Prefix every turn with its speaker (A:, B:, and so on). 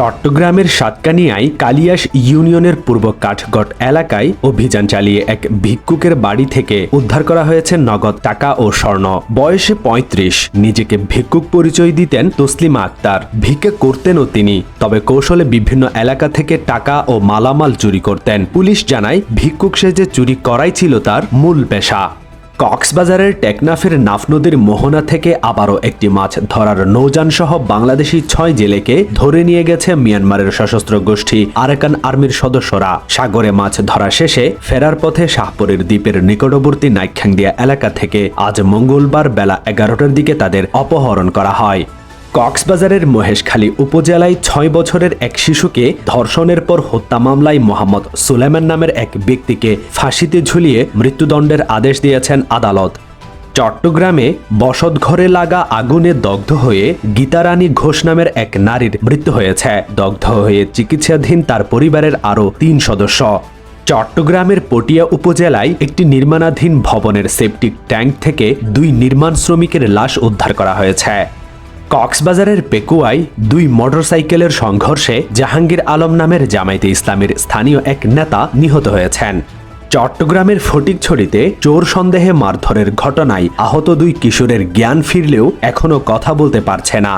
A: চট্টগ্রামের সাতকানিয়ায় কালিয়াস ইউনিয়নের পূর্ব কাঠগট এলাকায় অভিযান চালিয়ে এক ভিক্ষুকের বাড়ি থেকে উদ্ধার করা হয়েছে নগদ টাকা ও স্বর্ণ। বয়সে ৩৫ নিজেকে ভিক্ষুক পরিচয় দিতেন তসলিমা আক্তার। ভিক্ষা করতেনও তিনি। তবে কৌশলে বিভিন্ন এলাকা থেকে টাকা ও মালামাল চুরি করতেন। পুলিশ জানায়, ভিক্ষুক সেজে চুরি করাই ছিল তার মূল পেশা। কক্সবাজারের টেকনাফের নাফ নদীর মোহনা থেকে আবারও একটি মাছ ধরার নৌযান সহ বাংলাদেশি ছয় জেলেকে ধরে নিয়ে গেছে মিয়ানমারের সশস্ত্র গোষ্ঠী আরাকান আর্মির সদস্যরা। সাগরে মাছ ধরা শেষে ফেরার পথে শাহপুরের দ্বীপের নিকটবর্তী নাইখ্যাংদিয়া এলাকা থেকে আজ মঙ্গলবার বেলা এগারোটার দিকে তাদের অপহরণ করা হয়। কক্সবাজারের মহেশখালী উপজেলায় ছয় বছরের এক শিশুকে ধর্ষণের পর হত্যা মামলায় মোহাম্মদ সুলেমান নামের এক ব্যক্তিকে ফাঁসিতে ঝুলিয়ে মৃত্যুদণ্ডের আদেশ দিয়েছেন আদালত। চট্টগ্রামে বসতঘরে লাগা আগুনে দগ্ধ হয়ে গীতারানী ঘোষ নামের এক নারীর মৃত্যু হয়েছে। দগ্ধ হয়ে চিকিৎসাধীন তার পরিবারের আরও তিন সদস্য। চট্টগ্রামের পটিয়া উপজেলায় একটি নির্মাণাধীন ভবনের সেপটিক ট্যাঙ্ক থেকে দুই নির্মাণ শ্রমিকের লাশ উদ্ধার করা হয়েছে। কক্সবাজারের পেকুয়ায় দুই মোটরসাইকেলের সংঘর্ষে জাহাঙ্গীর আলম নামের জামায়াতে ইসলামের স্থানীয় এক নেতা নিহত হয়েছেন। চট্টগ্রামের ফটিকছড়িতে চোর সন্দেহে মারধরের ঘটনায় আহত দুই কিশোরের জ্ঞান ফিরলেও এখনও কথা বলতে পারছে না।